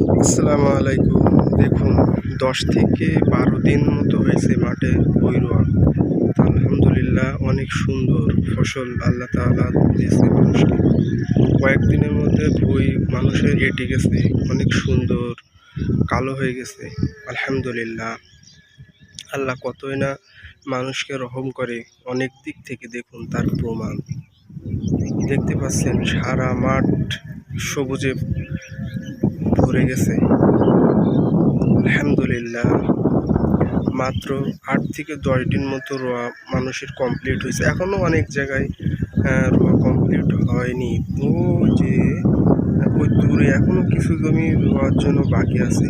আসসালামু আলাইকুম। দেখুন, দশ থেকে বারো দিন মতো হয়েছে মাঠে বই রোয়া আলহামদুলিল্লাহ অনেক সুন্দর ফসল আল্লাহ তাআলা দিয়েছে মানুষকে। কয়েকদিনের মধ্যে বই মানুষের এটে গেছে, অনেক সুন্দর, কালো হয়ে গেছে। আলহামদুলিল্লাহ। আল্লাহ কতই না মানুষকে রহম করে, অনেক দিক থেকে দেখুন তার প্রমাণ। দেখতে পাচ্ছেন সারা মাঠ সবুজে ভরে গেছে। আলহামদুলিল্লাহ। মাত্র আট থেকে দশ দিন মতো রোয়া মানুষের কমপ্লিট হয়েছে। এখনও অনেক জায়গায় রোয়া কমপ্লিট হয়নি। ও যে ওই দূরে এখনও কিছু জমি রোয়ার জন্য বাকি আছে।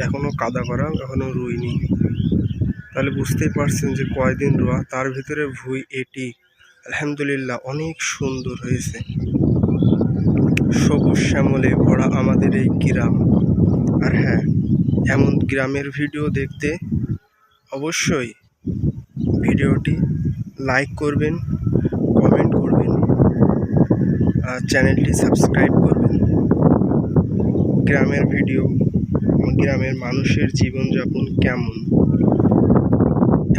এখনও কাদা করা এখনও রুইনি। তাহলে বুঝতেই পারছেন যে কয়দিন রোয়া, তার ভিতরে ভুই এটি। আলহামদুলিল্লাহ, অনেক সুন্দর হয়েছে। সবুজ শ্যামলে ভরা আমাদের এই গ্রাম। আর হ্যাঁ এমন গ্রামের ভিডিও দেখতে অবশ্যই ভিডিওটি লাইক করবেন, কমেন্ট করবেন, আর চ্যানেলটি সাবস্ক্রাইব করবেন। গ্রামের ভিডিও, গ্রামের মানুষের জীবনযাপন কেমন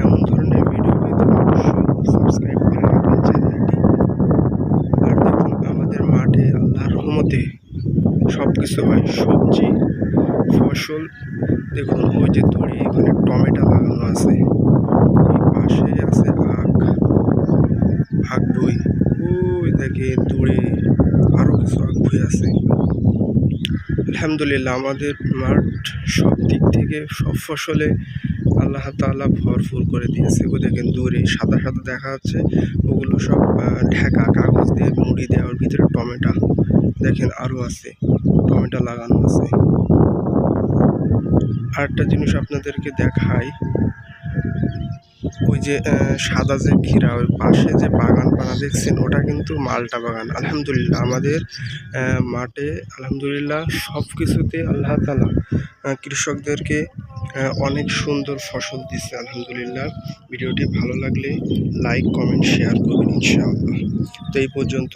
এমন ধরনের ভিডিও পেতে অবশ্যই সাবস্ক্রাইব করে রাখবেন চ্যানেলটি আর দেখুন আমাদের মাঠে আল্লাহর রহমতে সব কিছু হয়। সবজি, ফসল, দেখুন ওই যে দড়ি এখানে টমেটো লাগানো আছে। পাশে আছে আখ আখ বই ওই দেখে দূরে আরও কিছু আখ বই আছে। আলহামদুলিল্লাহ, আমাদের মাঠ সব দিক থেকে, সব ফসলে আল্লাহ তাআলা ভরপুর করে দিয়েছে। ওই দেখেন দূরে সাদা সাদা দেখা যাচ্ছে। ওগুলো সব ঢাকা কাগজ দিয়ে মুড়ি দেওয়ার ভিতরে টমেটো, দেখেন আরও আছে। টমেটো লাগানো আছে। আরেকটা জিনিস আপনাদেরকে দেখাই। ওই যে সাদা যে ঘিরা, ওই পাশে যে বাগান পানা দেখছেন, ওটা কিন্তু মালটা বাগান। আলহামদুলিল্লাহ, আমাদের মাঠে, আলহামদুলিল্লাহ সব কিছুতে আল্লাহ তালা কৃষকদেরকে অনেক সুন্দর ফসল দিচ্ছে, আলহামদুলিল্লাহ। ভিডিওটি ভালো লাগলে লাইক, কমেন্ট, শেয়ার করবেন, ইনশাআল্লাহ। তো এই পর্যন্ত